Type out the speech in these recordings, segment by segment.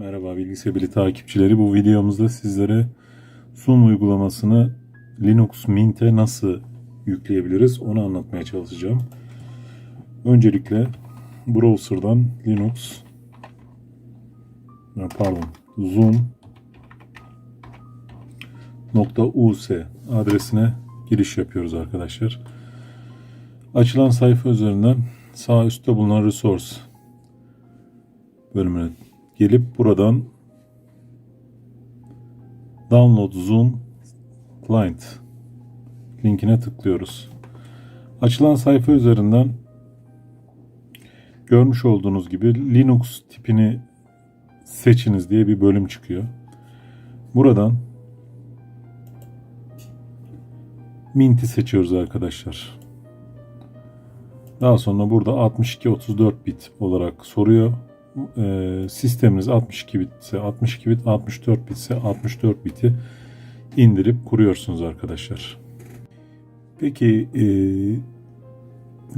Merhaba bilgisayarı takipçileri. Bu videomuzda sizlere Zoom uygulamasını Linux Mint'e nasıl yükleyebiliriz onu anlatmaya çalışacağım. Öncelikle browser'dan Linux pardon Zoom .us adresine giriş yapıyoruz arkadaşlar. Açılan sayfa üzerinden sağ üstte bulunan resource bölümüne gelip buradan Download Zoom Client linkine tıklıyoruz. Açılan sayfa üzerinden görmüş olduğunuz gibi Linux tipini seçiniz diye bir bölüm çıkıyor. Buradan Mint'i seçiyoruz arkadaşlar. Daha sonra burada 62-34 bit olarak soruyor. Ee, sisteminiz 62 bit ise 62 bit, 64 bit ise 64 biti indirip kuruyorsunuz arkadaşlar. Peki e,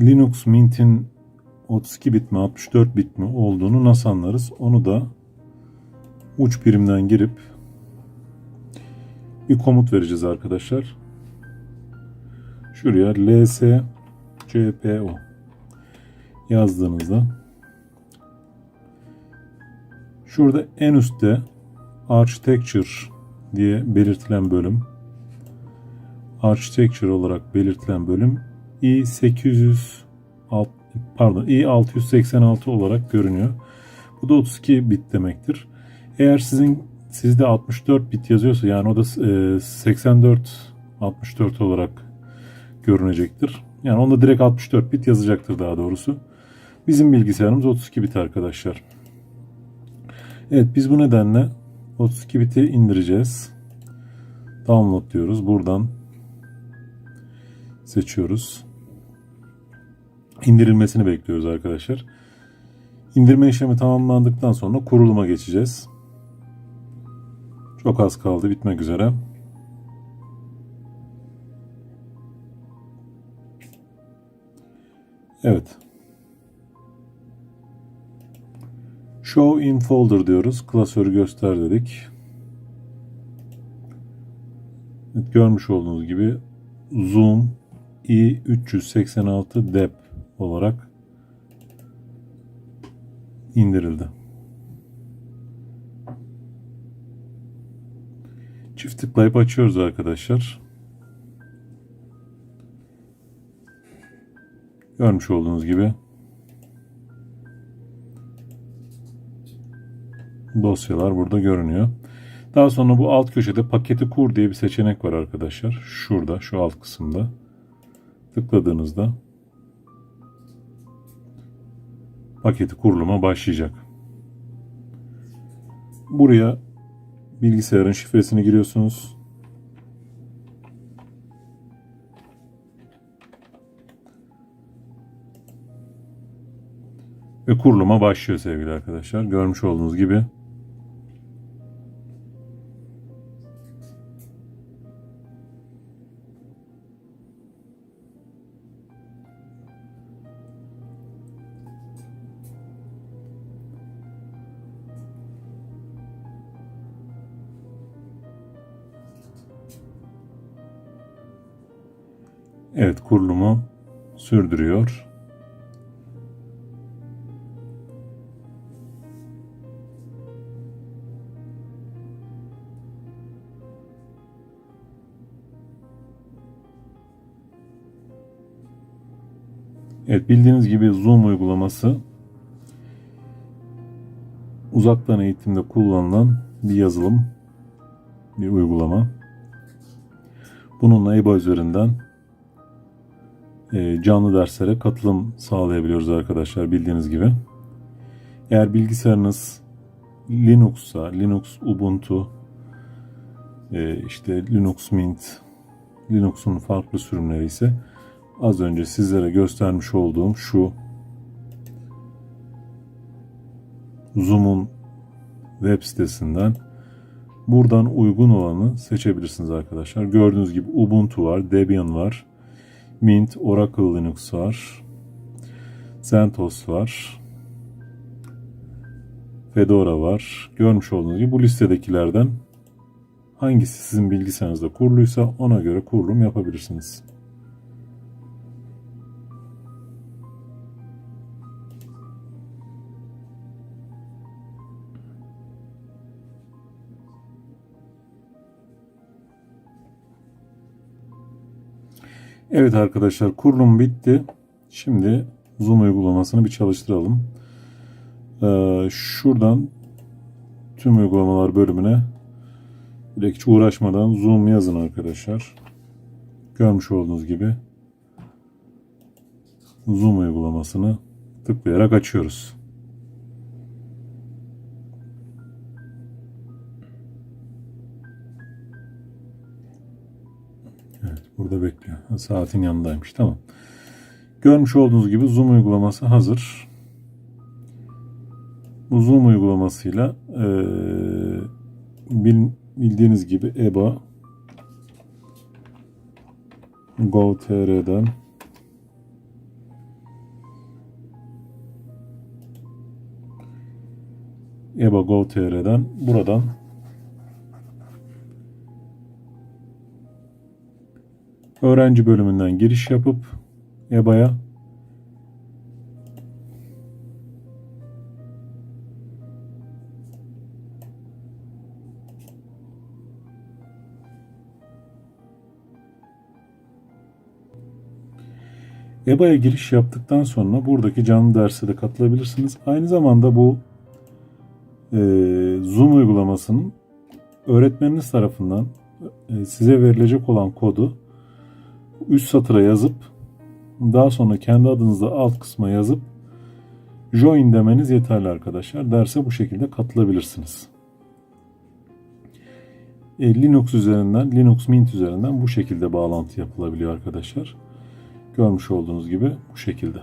Linux Mint'in 32 bit mi 64 bit mi olduğunu nasıl anlarız? Onu da uç birimden girip bir komut vereceğiz arkadaşlar. Şuraya ls cpo yazdığınızda şurada en üstte architecture diye belirtilen bölüm architecture olarak belirtilen bölüm i800 pardon i686 olarak görünüyor. Bu da 32 bit demektir. Eğer sizin sizde 64 bit yazıyorsa yani o da 84 64 olarak görünecektir. Yani onda direkt 64 bit yazacaktır daha doğrusu. Bizim bilgisayarımız 32 bit arkadaşlar. Evet biz bu nedenle 32 biti indireceğiz. Download diyoruz. Buradan seçiyoruz. İndirilmesini bekliyoruz arkadaşlar. İndirme işlemi tamamlandıktan sonra kuruluma geçeceğiz. Çok az kaldı bitmek üzere. Evet. Show in folder diyoruz. Klasörü göster dedik. Görmüş olduğunuz gibi Zoom i386 dep olarak indirildi. Çift tıklayıp açıyoruz arkadaşlar. Görmüş olduğunuz gibi dosyalar burada görünüyor. Daha sonra bu alt köşede paketi kur diye bir seçenek var arkadaşlar. Şurada şu alt kısımda tıkladığınızda paketi kuruluma başlayacak. Buraya bilgisayarın şifresini giriyorsunuz. Ve kuruluma başlıyor sevgili arkadaşlar. Görmüş olduğunuz gibi Evet kurulumu sürdürüyor. Evet bildiğiniz gibi Zoom uygulaması uzaktan eğitimde kullanılan bir yazılım, bir uygulama. Bununla EBA üzerinden canlı derslere katılım sağlayabiliyoruz arkadaşlar bildiğiniz gibi. Eğer bilgisayarınız Linux'a, Linux Ubuntu, e, işte Linux Mint, Linux'un farklı sürümleri ise az önce sizlere göstermiş olduğum şu Zoom'un web sitesinden buradan uygun olanı seçebilirsiniz arkadaşlar. Gördüğünüz gibi Ubuntu var, Debian var, Mint, Oracle Linux var, CentOS var, Fedora var. Görmüş olduğunuz gibi bu listedekilerden hangisi sizin bilgisayarınızda kuruluysa ona göre kurulum yapabilirsiniz. Evet arkadaşlar kurulum bitti. Şimdi Zoom uygulamasını bir çalıştıralım. Ee, şuradan tüm uygulamalar bölümüne direkt hiç uğraşmadan Zoom yazın arkadaşlar. Görmüş olduğunuz gibi Zoom uygulamasını tıklayarak açıyoruz. Burada bekliyor. Saatin yanındaymış. Tamam. Görmüş olduğunuz gibi Zoom uygulaması hazır. Bu Zoom uygulamasıyla bil- bildiğiniz gibi EBA Gov.tr'den EBA Gov.tr'den buradan öğrenci bölümünden giriş yapıp EBA'ya EBA'ya giriş yaptıktan sonra buradaki canlı derse de katılabilirsiniz. Aynı zamanda bu e, Zoom uygulamasının öğretmeniniz tarafından e, size verilecek olan kodu üst satıra yazıp daha sonra kendi adınızda alt kısma yazıp join demeniz yeterli arkadaşlar. Derse bu şekilde katılabilirsiniz. E, Linux üzerinden, Linux Mint üzerinden bu şekilde bağlantı yapılabiliyor arkadaşlar. Görmüş olduğunuz gibi bu şekilde.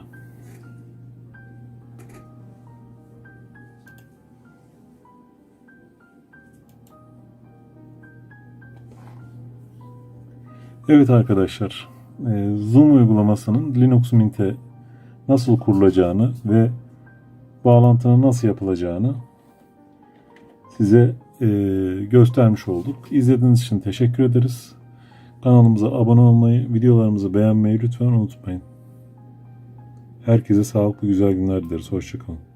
Evet arkadaşlar, e, Zoom uygulamasının Linux Mint'e nasıl kurulacağını ve bağlantının nasıl yapılacağını size e, göstermiş olduk. İzlediğiniz için teşekkür ederiz. Kanalımıza abone olmayı, videolarımızı beğenmeyi lütfen unutmayın. Herkese sağlıklı güzel günler dileriz. Hoşçakalın.